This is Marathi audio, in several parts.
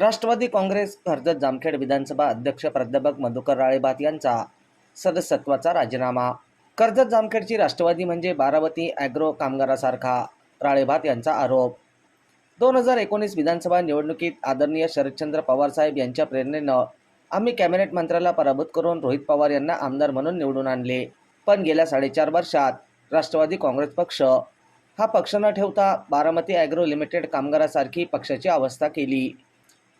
राष्ट्रवादी काँग्रेस कर्जत जामखेड विधानसभा अध्यक्ष प्राध्यापक मधुकर राळेभात यांचा सदस्यत्वाचा राजीनामा. कर्जत जामखेडची राष्ट्रवादी म्हणजे बारावती ॲग्रो कामगारासारखा राळेभात यांचा आरोप. दोन हजार एकोणीस विधानसभा निवडणुकीत आदरणीय शरदचंद्र पवारसाहेब यांच्या प्रेरणेनं आम्ही कॅबिनेट मंत्र्याला पराभूत करून रोहित पवार यांना आमदार म्हणून निवडून आणले. पण गेल्या साडेचार वर्षात राष्ट्रवादी काँग्रेस पक्ष हा पक्ष न ठेवता बारामती ॲग्रो लिमिटेड कामगारासारखी पक्षाची अवस्था केली.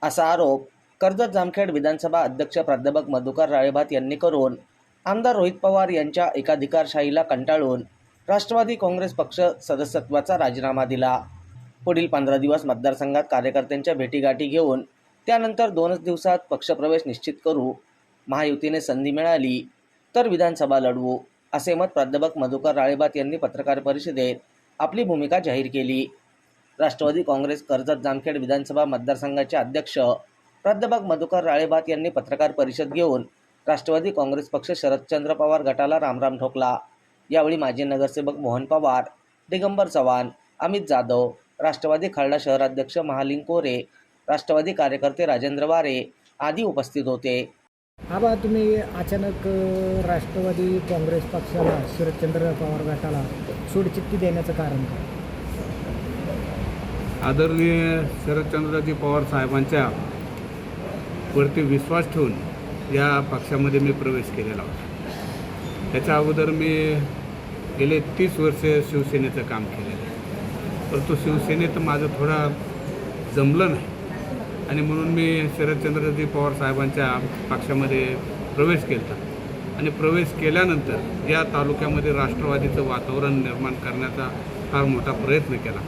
असा आरोप कर्जत जामखेड विधानसभा अध्यक्ष प्राध्यापक मधुकर राळेभात यांनी करून आमदार रोहित पवार यांच्या एकाधिकारशाहीला कंटाळून राष्ट्रवादी काँग्रेस पक्ष सदस्यत्वाचा राजीनामा दिला. पुढील पंधरा दिवस मतदारसंघात कार्यकर्त्यांच्या भेटीगाठी घेऊन त्यानंतर दोनच दिवसात पक्षप्रवेश निश्चित करू महायुतीने संधी मिळाली तर विधानसभा लढवू असे मत प्राध्यापक मधुकर राळेभात यांनी पत्रकार परिषदेत आपली भूमिका जाहीर केली. राष्ट्रवादी काँग्रेस कर्जत जामखेड विधानसभा मतदारसंघाचे अध्यक्ष प्राध्यापक मधुकर राळेभात यांनी पत्रकार परिषद घेऊन राष्ट्रवादी काँग्रेस पक्ष शरदचंद्र पवार गटाला रामराम ठोकला. यावेळी माजी नगरसेवक मोहन पवार दिगंबर चव्हाण अमित जाधव राष्ट्रवादी खळडा शहराध्यक्ष महालिंग कोरे राष्ट्रवादी कार्यकर्ते राजेंद्र वारे आदी उपस्थित होते. हा बा तुम्ही अचानक राष्ट्रवादी काँग्रेस पक्षाला शरदचंद्र पवार गटाला सोडचिठ्ठी देण्याचं कारण काय? आदरणीय शरदचंद्रजी पवार साहेबांच्या वरती विश्वास ठेवून या पक्षामध्ये मी प्रवेश केलेला होता. त्याच्या अगोदर मी गेले तीस वर्ष शिवसेनेचं काम केलेलं आहे. परंतु शिवसेनेत माझं थोडा जमलं नाही. आणि म्हणून मी शरदचंद्रजी पवार साहेबांच्या पक्षामध्ये प्रवेश केला आणि प्रवेश केल्यानंतर या तालुक्यामध्ये राष्ट्रवादीचं वातावरण निर्माण करण्याचा फार मोठा प्रयत्न केला.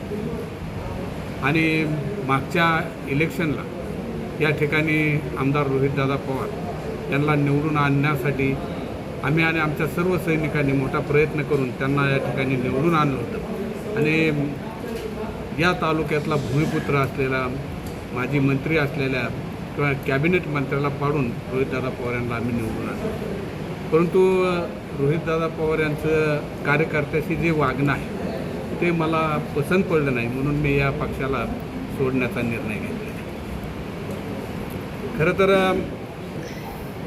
आणि मागच्या इलेक्शनला या ठिकाणी आमदार रोहितदादा पवार यांना निवडून आणण्यासाठी आम्ही आणि आमच्या सर्व सैनिकांनी मोठा प्रयत्न करून त्यांना या ठिकाणी निवडून आणलं होतं. आणि या तालुक्यातला भूमिपुत्र असलेला माजी मंत्री असलेल्या किंवा कॅबिनेट मंत्र्याला पाडून रोहितदादा पवार यांना आम्ही निवडून आणलं. परंतु रोहितदादा पवार यांचं कार्यकर्त्याशी जे वागणं आहे ते मला पसंत पडलं नाही म्हणून मी या पक्षाला सोडण्याचा निर्णय घेतला. खरं तर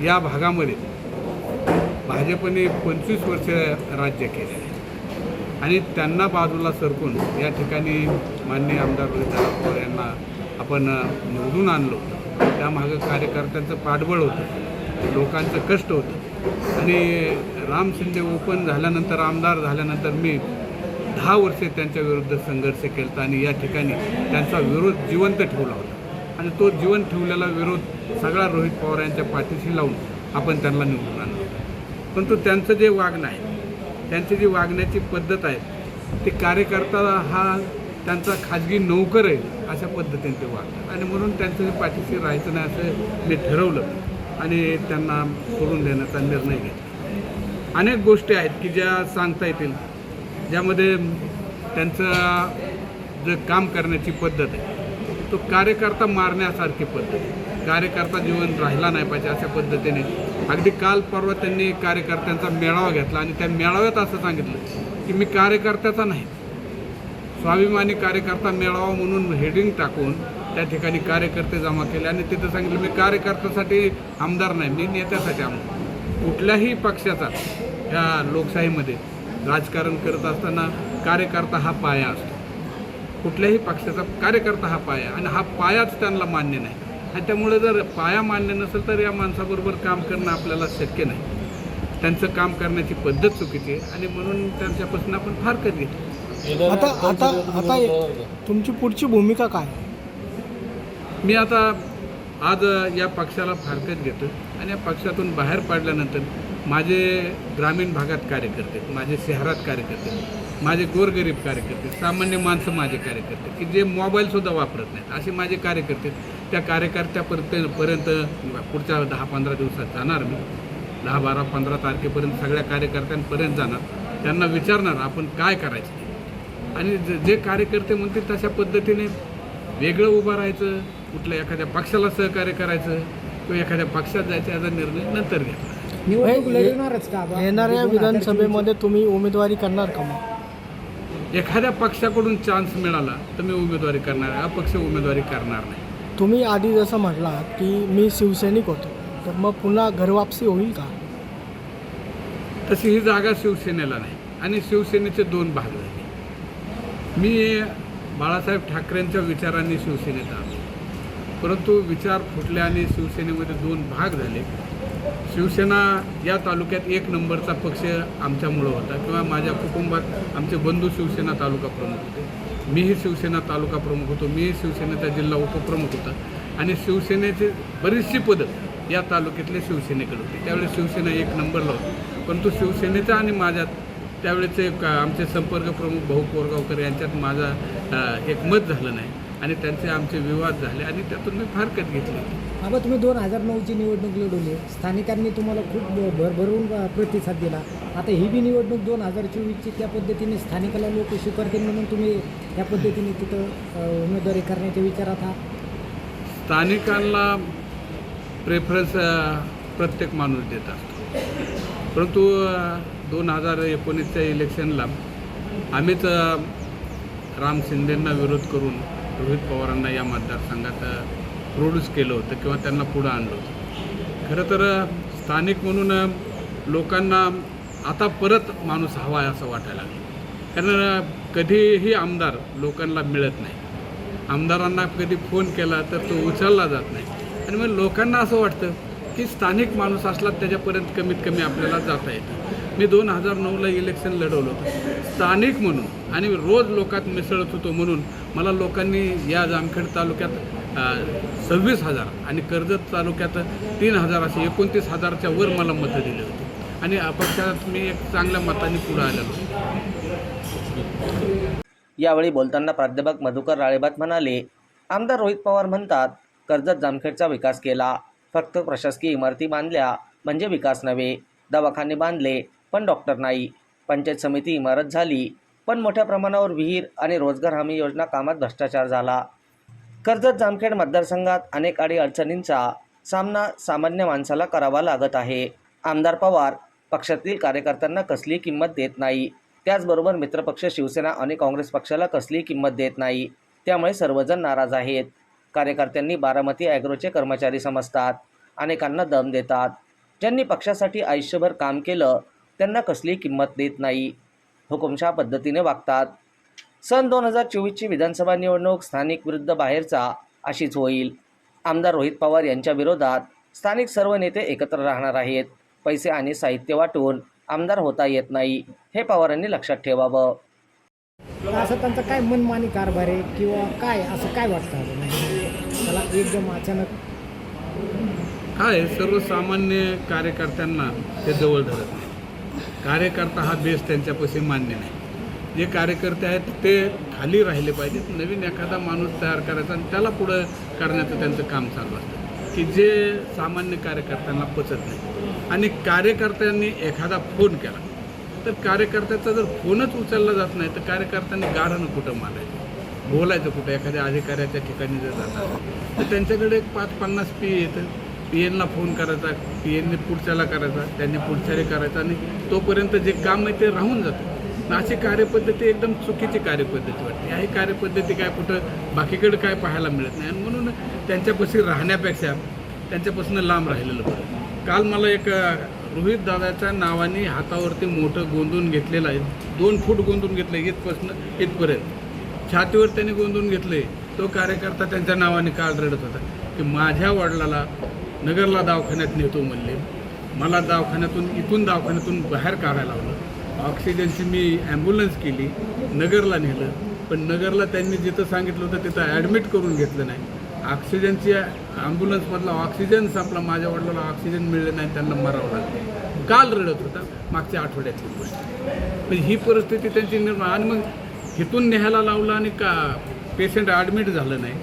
या भागामध्ये भाजपने पंचवीस वर्ष राज्य केले. आणि त्यांना बाजूला सरकून या ठिकाणी माननीय आमदार रोहितदादा पवार यांना आपण निवडून आणलो. त्यामागं कार्यकर्त्यांचं पाठबळ होतं लोकांचं कष्ट होतं. आणि राम शिंदे ओपन झाल्यानंतर आमदार झाल्यानंतर मी दहा वर्षे त्यांच्या विरुद्ध संघर्ष केला आणि या ठिकाणी त्यांचा विरोध जिवंत ठेवला होता. आणि तो जिवंत ठेवलेला विरोध सगळा रोहित पवार यांच्या पाठीशी लावून आपण त्यांना निवडून आणलं परंतु त्यांचं जे वागणं आहे त्यांची जी वागण्याची पद्धत आहे ते कार्यकर्ता हा त्यांचा खाजगी नोकर आहे अशा पद्धतीने ते वागतात. आणि म्हणून त्यांचं पाठीशी राहायचं नाही असं मी ठरवलं आणि त्यांना सोडून देण्याचा निर्णय घेतला. अनेक गोष्टी आहेत की ज्या सांगता येतील. ज्यामध्ये त्यांचं जे काम करण्याची पद्धत आहे तो कार्यकर्ता मारण्यासारखी पद्धत आहे. कार्यकर्ता जीवन राहिला नाही पाहिजे अशा पद्धतीने. अगदी काल परवा त्यांनी कार्यकर्त्यांचा मेळावा घेतला आणि त्या मेळाव्यात असं सांगितलं की मी कार्यकर्त्याचा नाही. स्वाभिमानी कार्यकर्ता मेळावा म्हणून हेडिंग टाकून त्या ठिकाणी कार्यकर्ते जमा केले आणि तिथं सांगितलं मी कार्यकर्त्यासाठी आमदार नाही मी नेत्यासाठी आमदार. कुठल्याही पक्षाचा या लोकशाहीमध्ये राजकारण करत असताना कार्यकर्ता हा पाया असतो. कुठल्याही पक्षाचा कार्यकर्ता हा पाया आणि हा पायाच त्यांना मान्य नाही. आणि त्यामुळे जर पाया मान्य नसेल तर या माणसाबरोबर काम करणं आपल्याला शक्य नाही. त्यांचं काम करण्याची पद्धत चुकीची आहे आणि म्हणून त्यांच्यापासून आपण फारकत घेतो. आता आता आता तुमची पुढची भूमिका काय? मी आता आज या पक्षाला फारकत घेतो आणि या पक्षातून बाहेर पडल्यानंतर माझे ग्रामीण भागात कार्यकर्ते माझे शहरात कार्यकर्ते माझे गोरगरीब कार्यकर्ते सामान्य माणसं माझे कार्यकर्ते की जे मोबाईलसुद्धा वापरत नाहीत. असे माझे कार्यकर्ते त्या कार्यकर्त्यापर्यंत पर्यंत पुढच्या दहा पंधरा दिवसात जाणार मी. दहा बारा पंधरा तारखेपर्यंत सगळ्या कार्यकर्त्यांपर्यंत जाणार. त्यांना विचारणार आपण काय करायचं? आणि ज- जे कार्यकर्ते म्हणतील तशा पद्धतीने वेगळं उभं राहायचं कुठल्या एखाद्या पक्षाला सहकार्य करायचं किंवा एखाद्या पक्षात जायचं याचा निर्णय नंतर घ्यायचा निवडणूक लढवणारच का बा? येणाऱ्या विधानसभेमध्ये तुम्ही उमेदवारी करणार का मग? एखाद्या पक्षाकडून चान्स मिळाला तर मी उमेदवारी करणार आहे. अपक्ष उमेदवारी करणार नाही. तुम्ही आधी जसं म्हटलात की मी शिवसैनिक होतो तर मग पुन्हा घरवापसी होईल का? तशी ही जागा शिवसेनेला नाही. आणि शिवसेनेचे दोन भाग झाले. मी बाळासाहेब ठाकरेंच्या विचारांनी शिवसेनेत आलो. परंतु विचार फुटले आणि शिवसेनेमध्ये दोन भाग झाले. शिवसेना या तालुक्यात एक नंबरचा पक्ष आमच्यामुळं होता किंवा माझ्या कुटुंबात आमचे बंधू शिवसेना तालुका प्रमुख होते. मीही शिवसेना तालुका प्रमुख होतो. मीही शिवसेनेचा जिल्हा उपप्रमुख होता. आणि शिवसेनेचे बरीचशी पदं या तालुक्यातले शिवसेनेकडे होते. त्यावेळेस शिवसेना एक नंबरला होती. परंतु शिवसेनेचा आणि माझ्यात त्यावेळेचे आमचे संपर्क प्रमुख भाऊ कोरगावकर यांच्यात माझा एक मत झालं नाही. आणि त्यांचे आमचे विवाद झाले. आणि त्यातून मी फारकत घेतली. बाबा तुम्ही दोन हजार नऊची निवडणूक लढवली. स्थानिकांनी तुम्हाला खूप भरभरून प्रतिसाद दिला. आता ही बी निवडणूक दोन हजार चोवीसची त्या पद्धतीने स्थानिकाला लोक स्वीकारतील म्हणून तुम्ही या पद्धतीने तिथं उमेदवारी करण्याच्या विचारात आहात? स्थानिकांना प्रेफरन्स प्रत्येक माणूस देत असतो. परंतु दोन हजार एकोणीसच्या इलेक्शनला आम्हीच राम शिंदेंना विरोध करून रोहित पवारांना या मतदारसंघात प्रोड्यूस केलं होतं किंवा त्यांना पुढं आणलं होतं. खरं तर स्थानिक म्हणून लोकांना आता परत माणूस हवा आहे असं वाटायला लागलं. कारण कधीही आमदार लोकांना मिळत नाही. आमदारांना कधी फोन केला तर तो उचलला जात नाही. आणि मग लोकांना असं वाटतं की स्थानिक माणूस असला त्याच्यापर्यंत कमीत कमी आपल्याला जाता येतं. मी दोन हजार नऊला इलेक्शन लढवलं होतं. स्थानिक म्हणून आणि रोज लोकात मिसळत होतो म्हणून मला लोकांनी या जामखेड तालुक्यात सव्वीस हजार आणि कर्जत तालुक्यात तीन हजार असे एकोणतीस हजारच्या वर मला मतं दिली होती. आणि अपक्षात मी एक चांगल्या मताने पुढे आलेलो यावेळी बोलताना प्राध्यापक मधुकर राळेबात म्हणाले आमदार रोहित पवार म्हणतात कर्जत जामखेडचा विकास केला फक्त प्रशासकीय इमारती बांधल्या म्हणजे विकास नव्हे दवाखाने बांधले पण डॉक्टर नाही पंचायत समिती इमारत झाली पण मोठ्या प्रमाणावर विहीर आणि रोजगार हमी योजना कामात भ्रष्टाचार झाला. कर्जत जामखेड मतदारसंघात अनेक अडी अडचणींचा सामना सामान्य माणसाला करावा लागत आहे. आमदार पवार पक्षातील कार्यकर्त्यांना कसलीही किंमत देत नाही. त्याचबरोबर मित्रपक्ष शिवसेना आणि काँग्रेस पक्षाला कसलीही किंमत देत नाही. त्यामुळे सर्वजण नाराज आहेत. कार्यकर्त्यांनी बारामती ॲग्रोचे कर्मचारी समजतात. अनेकांना दम देतात. ज्यांनी पक्षासाठी आयुष्यभर काम केलं त्यांना कसलीही किंमत देत नाही. हुकुमशा पद्धतीने वागतात. सन दोन हजार चोवीसची विधानसभा निवडणूक स्थानिक विरुद्ध बाहेरचा अशीच होईल. आमदार रोहित पवार यांच्या विरोधात स्थानिक सर्व नेते एकत्र राहणार आहेत. पैसे आणि साहित्य वाटून आमदार होता येत नाही हे पवारांनी लक्षात ठेवावं. असं त्यांचा काय मनमानी कारभार आहे किंवा काय असं काय वाटतं त्याला एकदम अचानक काय सर्वसामान्य कार्यकर्त्यांना ते जवळ धरत नाही. कार्यकर्ता हा बेस त्यांच्यापाशी मान्य नाही. जे कार्यकर्ते आहेत ते खाली राहिले पाहिजेत. नवीन एखादा माणूस तयार करायचा आणि त्याला पुढं करण्याचं त्यांचं काम चालू असतं. की जे सामान्य कार्यकर्त्यांना पचत नाही. आणि कार्यकर्त्यांनी एखादा फोन केला तर कार्यकर्त्याचा जर फोनच उचलला जात नाही तर कार्यकर्त्यांनी गाढणं कुठं मारायचं बोलायचं कुठं? एखाद्या अधिकाऱ्याच्या ठिकाणी जर जातात तर त्यांच्याकडे एक पाच पन्नास पी येतं. पी एनला फोन करायचा पी एनने पुढच्याला करायचा त्यांनी पुढच्याला करायचा आणि तोपर्यंत जे काम आहे ते राहून जातं. अशी कार्यपद्धती एकदम चुकीची कार्यपद्धती वाटते. ह्याही कार्यपद्धती काय कुठं बाकीकडे काय पाहायला मिळत नाही. आणि म्हणून त्यांच्यापाशी राहण्यापेक्षा त्यांच्यापासून लांब राहिलेलं बरं. काल मला एक रोहित दादाच्या नावाने हातावरती मोठं गोंधून घेतलेलं आहे. दोन फूट गोंधून घेतलं इथपासून इथपर्यंत. छातीवर त्याने गोंधून घेतले तो कार्यकर्ता त्यांच्या नावाने काल रडत होता. की माझ्या वडिलाला नगरला दवाखान्यात नेतो म्हणले. मला दवाखान्यातून इथून दवाखान्यातून बाहेर काढायला लावलं. ऑक्सिजनची मी ॲम्ब्युलन्स केली नगरला नेलं. पण नगरला त्यांनी जिथं सांगितलं होतं तिथं ॲडमिट करून घेतलं नाही. ऑक्सिजनची ॲम्ब्युलन्समधला ऑक्सिजन संपला माझ्या वडिलाला ऑक्सिजन मिळलं नाही त्यांना मरावं लागलं. काल रडत होता मागच्या आठवड्यातली गोष्ट. पण ही परिस्थिती त्यांची निर्माण आणि मग हिथून न्यायला लावलं आणि का पेशंट ॲडमिट झालं नाही.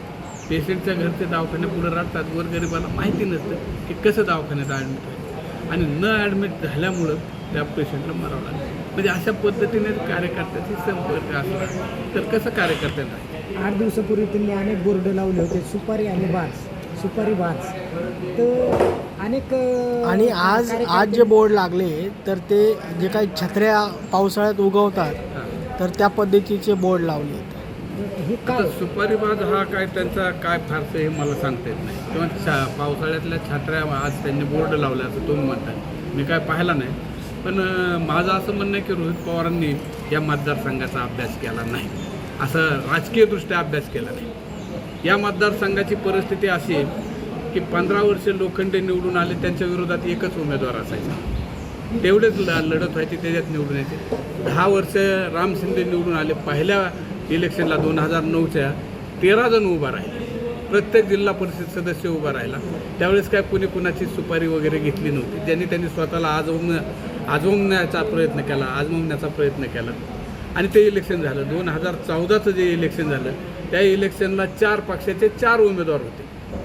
पेशंटच्या घरचे दवाखाने पुढे राहतात गोरगरिबाला माहिती नसतं की कसं दवाखान्यात ॲडमिट आहे आणि न ॲडमिट झाल्यामुळं त्या पेशंटला मरावं लागलं. म्हणजे अशा पद्धतीने कार्यकर्त्याची संपर्क असला तर कसं कार्यकर्त्यांना? आठ दिवसापूर्वी त्यांनी अनेक बोर्ड लावले होते सुपारी आणि बाज सुपारी बाज तर अनेक आणि आज आज जे बोर्ड लागले तर ते जे काही छत्र्या पावसाळ्यात उगवतात तर त्या पद्धतीचे बोर्ड लावले. आहेत हे आता काय सुपारीबाज हा काय त्यांचा काय फारसं हे मला सांगता येत नाही. किंवा छा पावसाळ्यातल्या छात्र्या आज त्यांनी बोर्ड लावले असं तुम्ही म्हणताय. मी काय पाहिला नाही. पण माझं असं म्हणणं आहे की रोहित पवारांनी या मतदारसंघाचा अभ्यास केला नाही. असं राजकीयदृष्ट्या अभ्यास केला नाही. या मतदारसंघाची परिस्थिती अशी आहे की पंधरा वर्षे लोखंडे निवडून आले त्यांच्या विरोधात एकच उमेदवार असायचा. तेवढेच ल लढत व्हायचे त्याच्यात निवडून यायचे. दहा वर्ष राम शिंदे निवडून आले पहिल्या इलेक्शनला दोन हजार नऊच्या तेरा जण उभा राहिले. प्रत्येक जिल्हा परिषद सदस्य उभा राहिला. त्यावेळेस काय कुणी कुणाची सुपारी वगैरे घेतली नव्हती. ज्यांनी त्यांनी स्वतःला आज आजवण्याचा प्रयत्न केला आजमवण्याचा प्रयत्न केला. आणि ते इलेक्शन झालं. दोन हजार चौदाचं जे इलेक्शन झालं त्या इलेक्शनला चार पक्षाचे चार उमेदवार होते.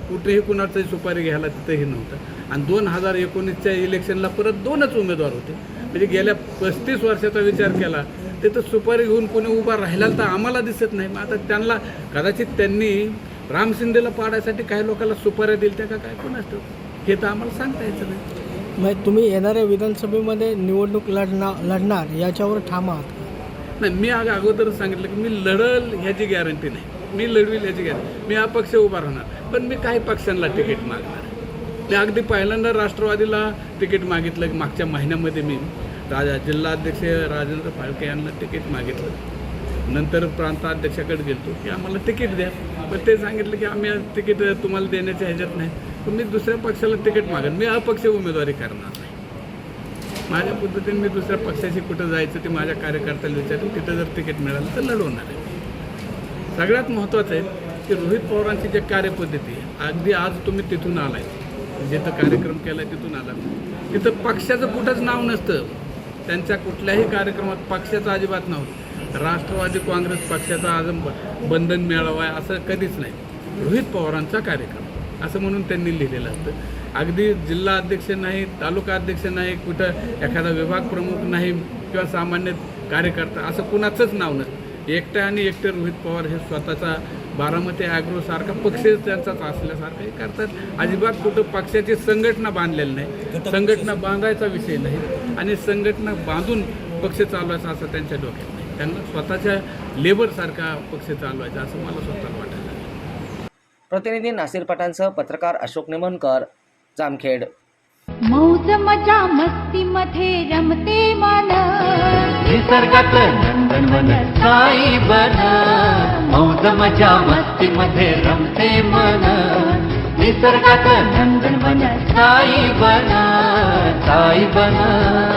कुठेही कुणाचंही सुपारी घ्यायला तिथंही नव्हतं. आणि दोन हजार एकोणीसच्या इलेक्शनला परत दोनच उमेदवार होते. म्हणजे गेल्या पस्तीस वर्षाचा विचार केला तिथं सुपारी घेऊन कोणी उभा राहिला तर आम्हाला दिसत नाही. मग आता त्यांना कदाचित त्यांनी राम शिंदेला पाडायसाठी काही लोकांना सुपाऱ्या दिल्या त्या का काय कोण असतं? हे तर आम्हाला सांगता यायचं नाही. मग तुम्ही येणाऱ्या विधानसभेमध्ये निवडणूक लढणार लढणार याच्यावर ठाम आहात का? नाही मी आग अगोदर सांगितलं की मी लढल ह्याची गॅरंटी नाही. मी लढवील ह्याची गॅरंटी मी हा पक्ष उभा राहणार. पण मी काही पक्षांना तिकीट मागणार. मी अगदी पहिल्यांदा राष्ट्रवादीला तिकीट मागितलं. मागच्या महिन्यामध्ये मी राजा जिल्हाध्यक्ष राजेंद्र फाळके यांना तिकीट मागितलं. नंतर प्रांताध्यक्षाकडे गेलो की आम्हाला तिकीट द्या. पण ते सांगितलं की आम्ही तिकीट तुम्हाला देण्याच्या ह्याच्यात नाही. पण मी दुसऱ्या पक्षाला तिकीट मागेन मी अपक्ष उमेदवारी करणार नाही. माझ्या पद्धतीने मी दुसऱ्या पक्षाशी कुठं जायचं ते माझ्या कार्यकर्त्याला विचारून तिथं जर तिकीट मिळालं तर लढवणार आहे. सगळ्यात महत्त्वाचं आहे की रोहित पवारांची जे कार्यपद्धती आहे अगदी आज तुम्ही तिथून आलाय. जिथं कार्यक्रम केला तिथून आला. तिथं पक्षाचं कुठंच नाव नसतं. त्यांच्या कुठल्याही कार्यक्रमात पक्षाचं अजिबात नव्हतं राष्ट्रवादी काँग्रेस पक्षाचा आज बंधन मिळावा आहे असं कधीच नाही. रोहित पवारांचा कार्यक्रम. असं म्हणून त्यांनी लिहिलेलं असतं. अगदी जिल्हा अध्यक्ष नाही तालुका अध्यक्ष नाही कुठं एखादा विभाग प्रमुख नाही किंवा सामान्य कार्यकर्ता असं कुणाचंच नाव नसतं एकट्या आणि एकटे रोहित पवार हे स्वतःचा बारामती ॲग्रो सारखा पक्ष त्यांचाच असल्यासारखं हे करतात. अजिबात कुठं पक्षाची संघटना बांधलेली नाही. संघटना बांधायचा विषय नाही आणि संघटना बांधून पक्ष चालवायचा असं त्यांच्या डोक्यात नाही. त्यांना स्वतःच्या लेबरसारखा पक्ष चालवायचा असं मला स्वतःला लागलं. प्रतिनिधी नासिर पठाणसह पत्रकार अशोक निमनकर जामखेड. मौज मजा मस्ती मध्ये रमते मन. निसर्गात नंदनवन साई बन मौज मजा मस्ती मध्ये रमते मन. निसर्गात नंदनवन साई बन साई बन